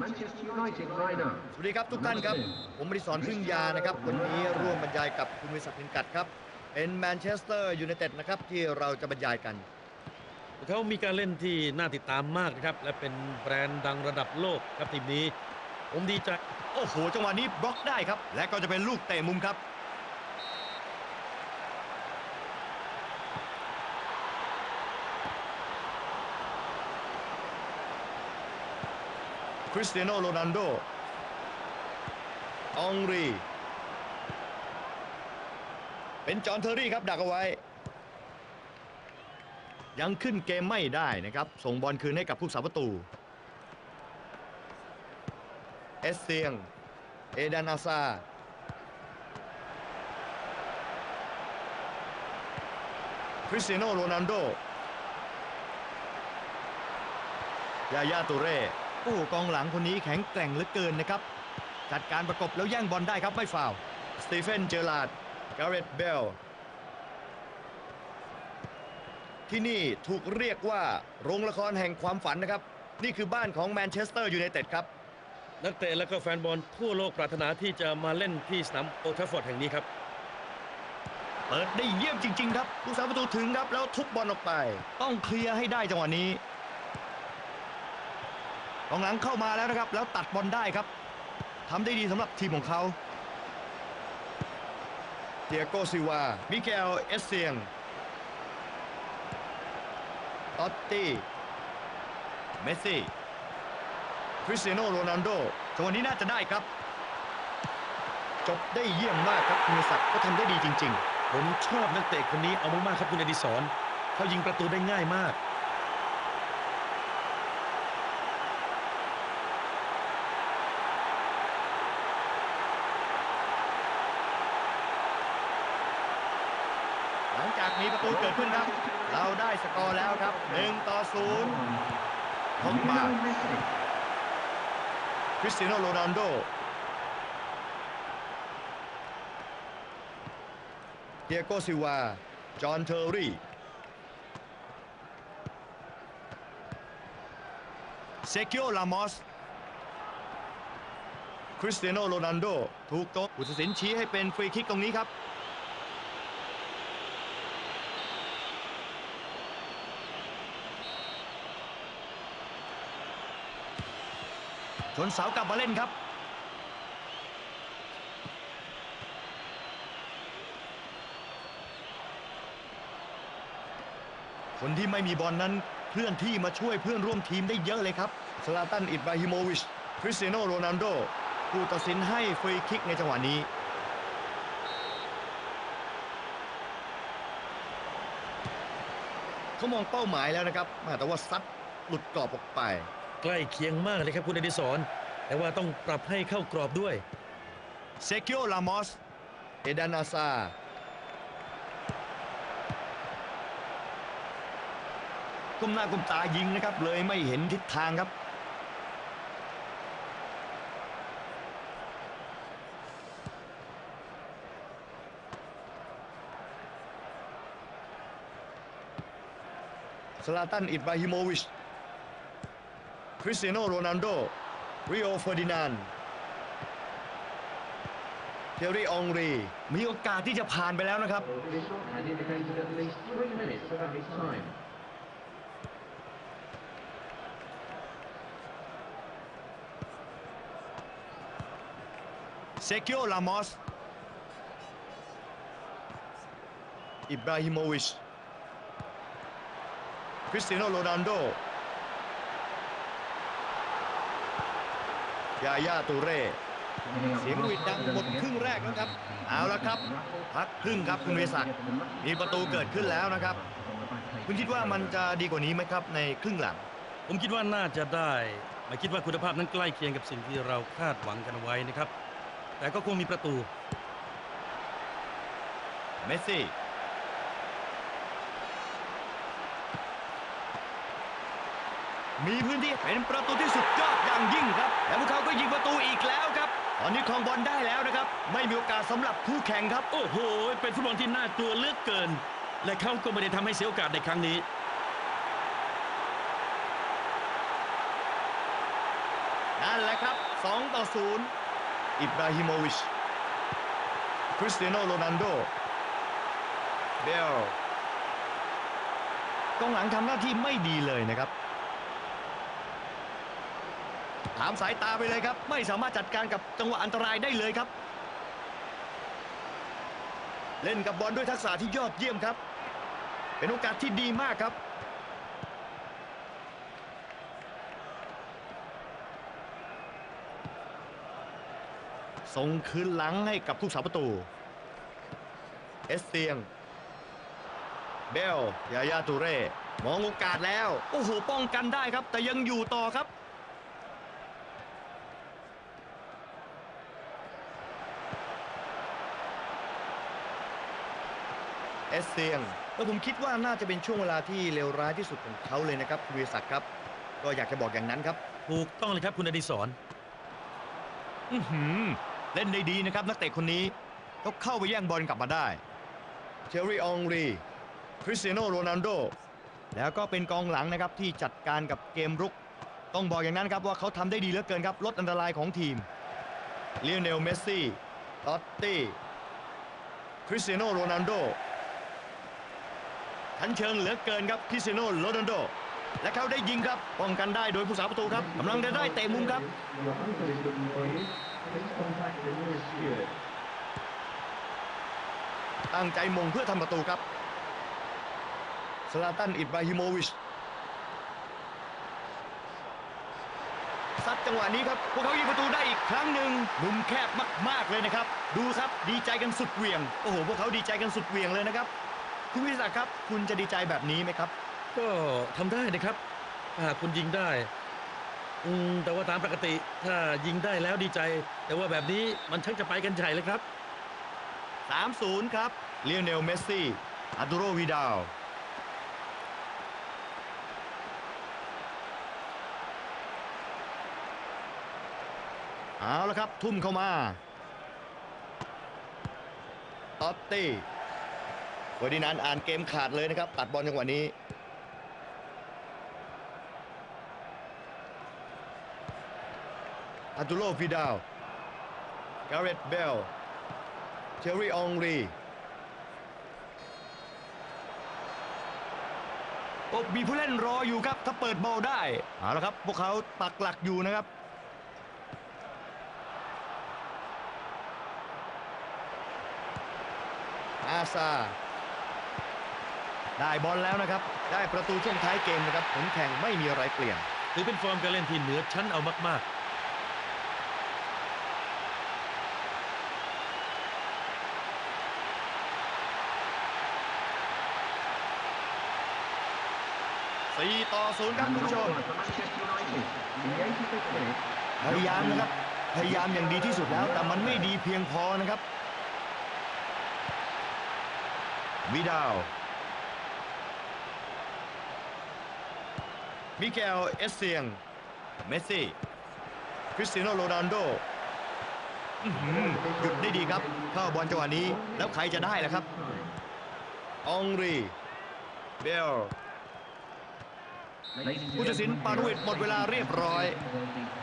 Manchester United lineup. สวัสดีครับทุกท่านครับ ผมบริสอนพึ่งยานะครับ วันนี้ร่วมบรรยายกับคุณวิศักดิ์พินกัดครับ เป็นแมนเชสเตอร์ยูไนเต็ดนะครับที่เราจะบรรยายกัน เขามีการเล่นที่น่าติดตามมากนะครับ และเป็นแบรนด์ดังระดับโลกครับทีมนี้ ผมดีใจโอ้โห จังหวะนี้บล็อกได้ครับ และก็จะเป็นลูกเตะมุมครับ คริสเตียโนโรนัลโดองรี เป็นจอห์นเทอร์รี่ครับดักเอาไว้ ยังขึ้นเกมไม่ได้นะครับ ส่งบอลคืนให้กับผู้สาประตู สเซียง เอดานาซาคริสเตียโนโรนัลโดยายาตูเร่โอ้กองหลังคนนี้แข็งแกร่งเหลือเกินนะครับ จัดการประกบแล้วแย่งบอลได้ครับไม่ฟาวสตีเฟนเจอราร์ดการ์เรตเบลที่นี่ถูกเรียกว่าโรงละครแห่งความฝันนะครับ นี่คือบ้านของแมนเชสเตอร์ยูไนเต็ดครับ นักเตะและก็แฟนบอลทั่วโลกปรารถนาที่จะมาเล่นที่สนามโอลด์แทัฟฟอร์ดแห่งนี้ครับ เปิดได้เยี่ยมจริง ๆ ครับผู้สาประตูถึงครับแล้วทุบบอลออกไป ต้องเคลียร์ให้ได้จังหวะนี้กองหลังเข้ามาแล้วนะครับ แล้วตัดบอลได้ครับทำได้ดีสำหรับทีมของเขาเตียโกซิวา มิเกล เอสเซียงตอตตี้ เมสซี่ คริสเตียโนโรนัลโดจังหวะนี้น่าจะได้ครับ จบได้เยี่ยมมากครับคุณศักดิ์ก็ทำได้ดีจริง ๆ ผมชอบนักเตะคนนี้เอามากๆครับคุณอดิศรเขายิงประตูได้ง่ายมากหลังจากมีประตูเกิดขึ้นครับ เราได้สกอร์แล้วครับ 1 ต่อ0ของมา Lionel Messi. คริสเตียโนโรนัลโดเดียโกซิวา จอห์นเทอร์รี่เซกิโอ ลามอส คริสเตียโนโรนัลโด ถูกต๊ะผู้ตัดสินชี้ให้เป็นฟรีคิกตรงนี้ครับ นเสากลับมาเล่นครับ คนที่ไม่มีบอลนั้นเคลื่อนที่มาช่วยเพื่อนร่วมทีมได้เยอะเลยครับสลาตันอิบราฮิโมวิชคริสเตียโนโรนัลโดผู้ตัดสินให้ฟรีคิกในจังหวะนี้เขามองเป้าหมายแล้วนะครับแต่ว่าซัดหลุดกรอบออกไป ใกล้เคียงมากเลยครับคุณอดิศรแต่ว่าต้องปรับให้เข้ากรอบด้วยเซกิโอลามอสเอดานาซาก้มหน้าก้มตายิงนะครับ เลยไม่เห็นทิศทางครับ สลาตันอิบราฮิโมวิช คริสเตียโนโรนัลโดริโอเฟอร์ดินานเทอรี่องรีมีโอกาสที่จะผ่านไปแล้วนะครับ เซกิโอลามอส อิบราฮิโมวิช คริสเตียโนโรนัลโด ยายาตูเร่เสียงหวีดดังหมดครึ่งแรกแล้วครับ เอาละครับ พักครึ่งครับคุณเวศักดิ์มีประตูเกิดขึ้นแล้วนะครับ คุณคิดว่ามันจะดีกว่านี้ไหมครับในครึ่งหลัง ผมคิดว่าน่าจะได้ไม่คิดว่าคุณภาพนั้นใกล้เคียงกับสิ่งที่เราคาดหวังกันไว้นะครับ แต่ก็คงมีประตู เมสซี่ มีพื้นที่เป็นประตูที่สุดยอดอย่างยิ่งครับ และพวกเขาก็ยิงประตูอีกแล้วครับ ตอนนี้ครองบอลได้แล้วนะครับ ไม่มีโอกาสสำหรับคู่แข่งครับ โอ้โห เป็นฟุตบอลที่น่ากลัวเหลือกเกิน และเขาก็ไม่ได้ทำให้เสียโอกาสในครั้งนี้นั่นแหละครับ 2 ต่อ 0 อิบราฮิโมวิช คริสเตียโนโรนัลโด เบลกองหลังทำหน้าที่ไม่ดีเลยนะครับ ถามสายตาไปเลยครับ ไม่สามารถจัดการกับจังหวะอันตรายได้เลยครับ เล่นกับบอลด้วยทักษะที่ยอดเยี่ยมครับ เป็นโอกาสที่ดีมากครับ ส่งคืนหลังให้กับผู้สาประตู เอสเซียง เบล ยายาตูเร่ มองโอกาสแล้ว โอ้โห ป้องกันได้ครับ แต่ยังอยู่ต่อครับ สเซียงแล้วผมคิดว่าน่าจะเป็นช่วงเวลาที่เลวร้ายที่สุดของเขาเลยนะครับคุณวิศักดิ์ครับ ก็อยากจะบอกอย่างนั้นครับ ถูกต้องเลยครับคุณอดิศรอื้อหือเล่นได้ดีนะครับนักเตะคนนี้ก็เข้าไปแย่งบอลกลับมาได้เชอรี่อองรีคริสเตียโนโรนัลโดแล้วก็เป็นกองหลังนะครับที่จัดการกับเกมรุก ต้องบอกอย่างนั้นครับว่าเขาทำได้ดีเหลือเกินครับลดอันตรายของทีมเลียนเนลเมสซี่ตอตตี้คริสเตียโนโรนัลโด ทันเชิงเหลือเกินครับคริสเตียโนโรนัลโด และเขาได้ยิงครับป้องกันได้โดยผู้สาประตูครับกำลังจะได้เตะมุมครับตั้งใจมงเพื่อทำประตูครับสลาตันอิบราฮิโมวิชซัดจังหวะนี้ครับ พวกเขายิงประตูได้อีกครั้งหนึ่งมุมแคบมาก ๆ เลยนะครับ ดูครับดีใจกันสุดเหวี่ยง โอ้โห พวกเขาดีใจกันสุดเหวี่ยงเลยนะครับ คุณวิศักดิ์ครับ คุณจะดีใจแบบนี้ไหมครับ ก็ทำได้นะครับถ้าหากคุณยิงได้อืมแต่ว่าตามปกติถ้ายิงได้แล้วดีใจ แต่ว่าแบบนี้มันชักจะไปกันใหญ่เลยครับ 3-0 ครับเลียนเนลเมสซี่อาดูโรวิดาลเอาละครับ ทุ่มเข้ามาตอตตี้ เฟอร์ดินานด์อ่านเกมขาดเลยนะครับ ตัดบอลจังหวะนี้อาดูโรวิดาลการ์เรตเบล เชอรี่อองรีโอ้มีผู้เล่นรออยู่ครับ ถ้าเปิดบอลได้เอาละครับ พวกเขาปักหลักอยู่นะครับอาซา ได้บอลแล้วนะครับ ได้ประตูช่วงท้ายเกมนะครับผลแข่งไม่มีอะไรเปลี่ยนถือเป็นฟอร์มการเล่นที่เหนือชั้นเอามาก4ต่อ0ครับ And คุณ the ผู้ชม corner for Manchester United. In the 85th minute, พยายามนะครับ พยายามอย่างดีที่สุดแล้ว แต่มันไม่ดีเพียงพอนะครับวิดาล มิเกลเอสเซียง เมสซี่ คริสเตียโนโรนัลโดอื้อหือหยุดได้ดีครับ เข้าบอลจังหวะนี้ แล้วใครจะได้ล่ะครับอองรี เบลผู้ตัดสินปานุวิทย์หมดเวลาเรียบร้อย Penalty